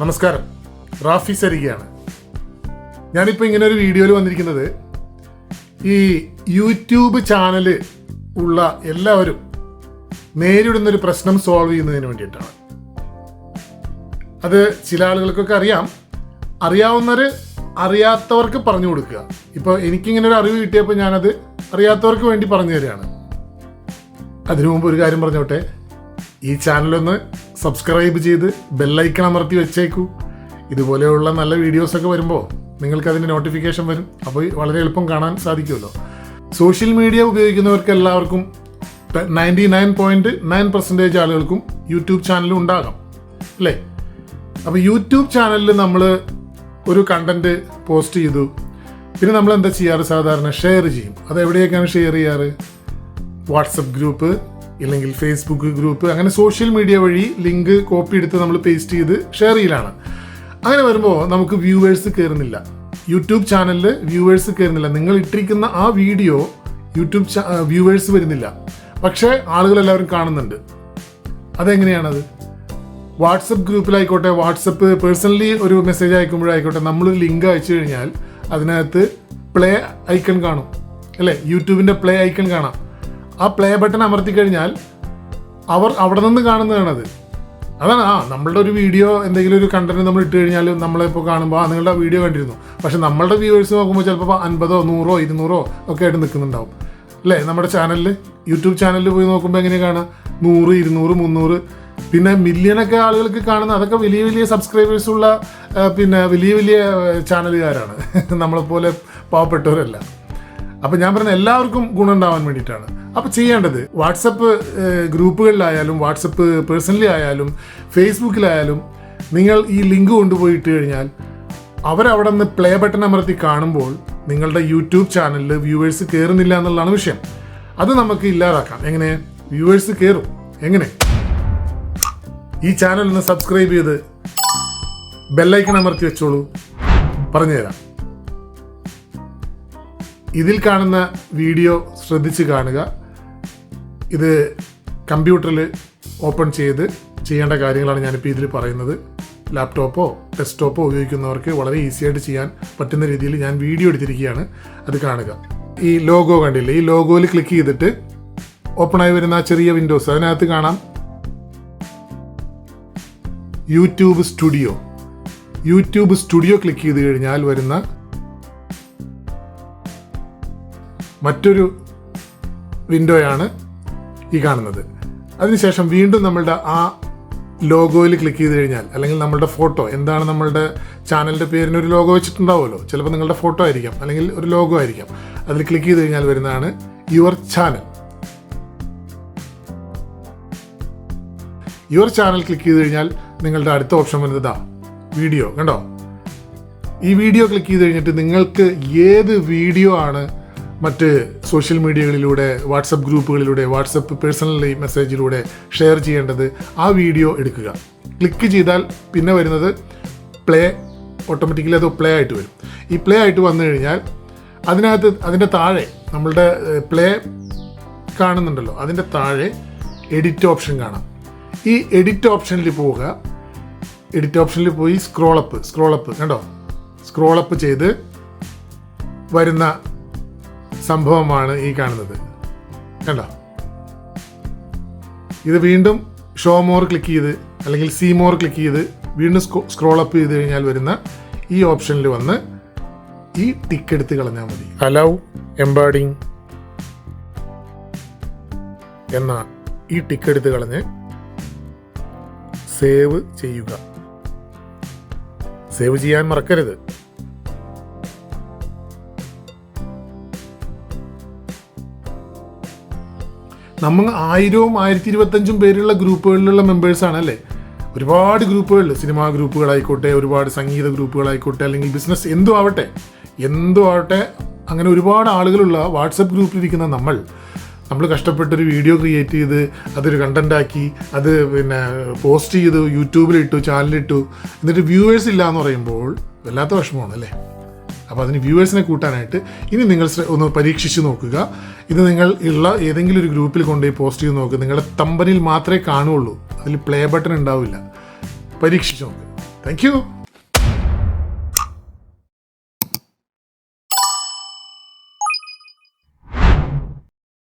നമസ്കാരം. റാഫി സരികയാണ്. ഞാനിപ്പോൾ ഇങ്ങനെ ഒരു വീഡിയോയിൽ വന്നിരിക്കുന്നത് ഈ യൂട്യൂബ് ചാനൽ ഉള്ള എല്ലാവരും നേരിടുന്ന ഒരു പ്രശ്നം സോൾവ് ചെയ്യുന്നതിന് വേണ്ടിയിട്ടാണ്. അത് ചില ആളുകൾക്കൊക്കെ അറിയാം. അറിയാവുന്നവർ അറിയാത്തവർക്ക് പറഞ്ഞു കൊടുക്കുക. ഇപ്പോൾ എനിക്കിങ്ങനെ ഒരു അറിവ് കിട്ടിയപ്പോൾ ഞാനത് അറിയാത്തവർക്ക് വേണ്ടി പറഞ്ഞു തരികയാണ്. അതിനു മുമ്പ് ഒരു കാര്യം പറഞ്ഞോട്ടെ. ഈ ചാനലൊന്ന് സബ്സ്ക്രൈബ് ചെയ്ത് ബെല്ലൈക്കൺ അമർത്തി വെച്ചേക്കൂ. ഇതുപോലെയുള്ള നല്ല വീഡിയോസൊക്കെ വരുമ്പോൾ നിങ്ങൾക്ക് അതിന്റെ നോട്ടിഫിക്കേഷൻ വരും. അപ്പോൾ വളരെ എളുപ്പം കാണാൻ സാധിക്കുമല്ലോ. സോഷ്യൽ മീഡിയ ഉപയോഗിക്കുന്നവർക്ക് എല്ലാവർക്കും ninety nine point nine percentage ആളുകൾക്കും യൂട്യൂബ് ചാനലും ഉണ്ടാകാം. അല്ലേ? അപ്പോൾ യൂട്യൂബ് ചാനലിൽ നമ്മൾ ഒരു കണ്ടന്റ് പോസ്റ്റ് ചെയ്തു. പിന്നെ നമ്മൾ എന്താ ചെയ്യാറ്? സാധാരണ ഷെയർ ചെയ്യും. അത് എവിടെയൊക്കെയാണ് ഷെയർ ചെയ്യാറ്? വാട്സപ്പ് ഗ്രൂപ്പ് ഇല്ലെങ്കിൽ ഫേസ്ബുക്ക് ഗ്രൂപ്പ് അങ്ങനെ സോഷ്യൽ മീഡിയ വഴി ലിങ്ക് കോപ്പി എടുത്ത് നമ്മൾ പേസ്റ്റ് ചെയ്ത് ഷെയർ ചെയ്യലാണ്. അങ്ങനെ വരുമ്പോൾ നമുക്ക് വ്യൂവേഴ്സ് കയറുന്നില്ല യൂട്യൂബ് ചാനലിൽ വ്യൂവേഴ്സ് കയറുന്നില്ല നിങ്ങൾ ഇട്ടിരിക്കുന്ന ആ വീഡിയോ യൂട്യൂബ് വ്യൂവേഴ്സ് വരുന്നില്ല. പക്ഷേ ആളുകളെല്ലാവരും കാണുന്നുണ്ട്. അതെങ്ങനെയാണത്? വാട്സപ്പ് ഗ്രൂപ്പിലായിക്കോട്ടെ വാട്സപ്പ് പേഴ്സണലി ഒരു മെസ്സേജ് അയക്കുമ്പോഴായിക്കോട്ടെ നമ്മളൊരു ലിങ്ക് അയച്ചു കഴിഞ്ഞാൽ അതിനകത്ത് പ്ലേ ഐക്കൺ കാണും. അല്ലേ? യൂട്യൂബിന്റെ പ്ലേ ഐക്കൺ കാണാം. ആ പ്ലേ ബട്ടൺ അമർത്തി കഴിഞ്ഞാൽ അവർ അവിടെ നിന്ന് കാണുന്നതാണത് അതാണ് ആ നമ്മളുടെ ഒരു വീഡിയോ എന്തെങ്കിലും ഒരു കണ്ടന്റ് നമ്മൾ ഇട്ട് കഴിഞ്ഞാൽ നമ്മളിപ്പോൾ കാണുമ്പോൾ ആ നിങ്ങളുടെ വീഡിയോ കണ്ടിരുന്നു. പക്ഷെ നമ്മളുടെ വ്യൂവേഴ്സ് നോക്കുമ്പോൾ ചിലപ്പോൾ അൻപതോ നൂറോ ഇരുന്നൂറോ ഒക്കെ ആയിട്ട് നിൽക്കുന്നുണ്ടാവും. അല്ലേ? നമ്മുടെ ചാനലിൽ യൂട്യൂബ് ചാനലിൽ പോയി നോക്കുമ്പോൾ എങ്ങനെ കാണാം നൂറ് ഇരുന്നൂറ് മുന്നൂറ്. പിന്നെ മില്യണൊക്കെ ആളുകൾക്ക് കാണുന്ന അതൊക്കെ വലിയ വലിയ സബ്സ്ക്രൈബേഴ്സുള്ള പിന്നെ വലിയ വലിയ ചാനലുകാരാണ് നമ്മളെപ്പോലെ പാവപ്പെട്ടവരല്ല. അപ്പൊ ഞാൻ പറഞ്ഞ എല്ലാവർക്കും ഗുണം ഉണ്ടാവാൻ വേണ്ടിയിട്ടാണ്. അപ്പൊ ചെയ്യേണ്ടത് വാട്സപ്പ് ഗ്രൂപ്പുകളിലായാലും വാട്സപ്പ് പേഴ്സണലി ആയാലും ഫേസ്ബുക്കിലായാലും നിങ്ങൾ ഈ ലിങ്ക് കൊണ്ടുപോയി ഇട്ട് കഴിഞ്ഞാൽ അവരവിടെ നിന്ന് പ്ലേ ബട്ടൺ അമർത്തി കാണുമ്പോൾ നിങ്ങളുടെ യൂട്യൂബ് ചാനലിൽ വ്യൂവേഴ്സ് കയറുന്നില്ല എന്നുള്ളതാണ് വിഷയം. അത് നമുക്ക് ഇല്ലാതാക്കാം. എങ്ങനെ? വ്യൂവേഴ്സ് കയറും. എങ്ങനെ? ഈ ചാനൽ ഒന്ന് സബ്സ്ക്രൈബ് ചെയ്ത് ബെല്ലൈക്കൺ അമർത്തി വെച്ചോളൂ. പറഞ്ഞുതരാം. ഇതിൽ കാണുന്ന വീഡിയോ ശ്രദ്ധിച്ച് കാണുക. ഇത് കമ്പ്യൂട്ടറിൽ ഓപ്പൺ ചെയ്ത് ചെയ്യേണ്ട കാര്യങ്ങളാണ് ഞാനിപ്പോൾ ഇതിൽ പറയുന്നത്. ലാപ്ടോപ്പോ ഡെസ്ക്ടോപ്പോ ഉപയോഗിക്കുന്നവർക്ക് വളരെ ഈസി ആയിട്ട് ചെയ്യാൻ പറ്റുന്ന രീതിയിൽ ഞാൻ വീഡിയോ എടുത്തിരിക്കുകയാണ്. അത് കാണുക. ഈ ലോഗോ കണ്ടില്ലേ? ഈ ലോഗോയിൽ ക്ലിക്ക് ചെയ്തിട്ട് ഓപ്പൺ ആയി വരുന്ന ആ ചെറിയ വിൻഡോസ് അതിനകത്ത് കാണാം. YouTube studio. YouTube studio click ചെയ്ത് കഴിഞ്ഞാൽ വരുന്ന മറ്റൊരു വിൻഡോയാണ് ഈ കാണുന്നത്. അതിനുശേഷം വീണ്ടും നമ്മളുടെ ആ ലോഗോയിൽ ക്ലിക്ക് ചെയ്ത് കഴിഞ്ഞാൽ അല്ലെങ്കിൽ നമ്മളുടെ ഫോട്ടോ എന്താണ് നമ്മളുടെ ചാനലിന്റെ പേരിന് ഒരു ലോഗോ വെച്ചിട്ടുണ്ടാവുമല്ലോ? ചിലപ്പോൾ നിങ്ങളുടെ ഫോട്ടോ ആയിരിക്കാം അല്ലെങ്കിൽ ഒരു ലോഗോ ആയിരിക്കാം. അതിൽ ക്ലിക്ക് ചെയ്ത് കഴിഞ്ഞാൽ വരുന്നതാണ് your channel your channel click ചെയ്ത് കഴിഞ്ഞാൽ നിങ്ങളുടെ അടുത്ത ഓപ്ഷൻ വരുന്നത് വീഡിയോ കണ്ടോ? ഈ വീഡിയോ ക്ലിക്ക് ചെയ്ത് കഴിഞ്ഞിട്ട് നിങ്ങൾക്ക് ഏത് വീഡിയോ ആണ് മറ്റ് സോഷ്യൽ മീഡിയകളിലൂടെ വാട്സപ്പ് ഗ്രൂപ്പുകളിലൂടെ വാട്സപ്പ് പേഴ്സണൽ മെസ്സേജിലൂടെ ഷെയർ ചെയ്യേണ്ടത് ആ വീഡിയോ എടുക്കുക. ക്ലിക്ക് ചെയ്താൽ പിന്നെ വരുന്നത് പ്ലേ ഓട്ടോമാറ്റിക്കലി അത് പ്ലേ ആയിട്ട് വരും. ഈ പ്ലേ ആയിട്ട് വന്നു കഴിഞ്ഞാൽ അതിനകത്ത് അതിന്റെ താഴെ നമ്മളുടെ പ്ലേ കാണുന്നുണ്ടല്ലോ അതിന്റെ താഴെ എഡിറ്റ് ഓപ്ഷൻ കാണാം. ഈ എഡിറ്റ് ഓപ്ഷനിൽ പോവുക. എഡിറ്റ് ഓപ്ഷനിൽ പോയി സ്ക്രോളപ്പ് സ്ക്രോളപ്പ് കണ്ടോ? സ്ക്രോൾ അപ്പ് ചെയ്ത് വരുന്ന സംഭവമാണ് ഈ കാണുന്നത്. കണ്ടോ? ഇത് വീണ്ടും ഷോ മോർ ക്ലിക്ക് ചെയ്ത് അല്ലെങ്കിൽ സി മോർ ക്ലിക്ക് ചെയ്ത് വീണ്ടും സ്ക്രോൾ അപ്പ് ചെയ്ത് കഴിഞ്ഞാൽ വരുന്ന ഈ ഓപ്ഷനിൽ വന്ന് ഈ ടിക്ക് എടുത്ത് കളഞ്ഞാൽ മതി. അലൗ എംബാഡിങ് എന്ന ഈ ടിക്ക് എടുത്ത് കളഞ്ഞ് സേവ് ചെയ്യുക. സേവ് ചെയ്യാൻ മറക്കരുത്. നമ്മൾ ആയിരവും ആയിരത്തി ഇരുപത്തഞ്ചും പേരുള്ള ഗ്രൂപ്പുകളിലുള്ള മെമ്പേഴ്സാണ് അല്ലേ? ഒരുപാട് ഗ്രൂപ്പുകളിൽ സിനിമാ ഗ്രൂപ്പുകളായിക്കോട്ടെ ഒരുപാട് സംഗീത ഗ്രൂപ്പുകളായിക്കോട്ടെ അല്ലെങ്കിൽ ബിസിനസ് എന്തും ആവട്ടെ എന്തും ആവട്ടെ അങ്ങനെ ഒരുപാട് ആളുകളുള്ള വാട്സപ്പ് ഗ്രൂപ്പിലിരിക്കുന്ന നമ്മൾ നമ്മൾ കഷ്ടപ്പെട്ടൊരു വീഡിയോ ക്രിയേറ്റ് ചെയ്ത് അതൊരു കണ്ടന്റ് ആക്കി അത് പിന്നെ പോസ്റ്റ് ചെയ്തു യൂട്യൂബിലിട്ടു ചാനലിട്ടു എന്നിട്ട് വ്യൂവേഴ്സ് ഇല്ല എന്ന് പറയുമ്പോൾ വല്ലാത്ത വിഷമമാണ് അല്ലേ അപ്പോൾ അതിന് വ്യൂവേഴ്സിനെ കൂട്ടാനായിട്ട് ഇനി നിങ്ങൾ ഒന്ന് പരീക്ഷിച്ച് നോക്കുക. ഇത് നിങ്ങൾ ഉള്ള ഏതെങ്കിലും ഒരു ഗ്രൂപ്പിൽ കൊണ്ടുപോയി പോസ്റ്റ് ചെയ്ത് നോക്കുക നിങ്ങളുടെ തമ്പനിൽ മാത്രമേ കാണുകയുള്ളൂ. അതിൽ പ്ലേ ബട്ടൺ ഉണ്ടാവില്ല. പരീക്ഷിച്ച് നോക്കുക താങ്ക്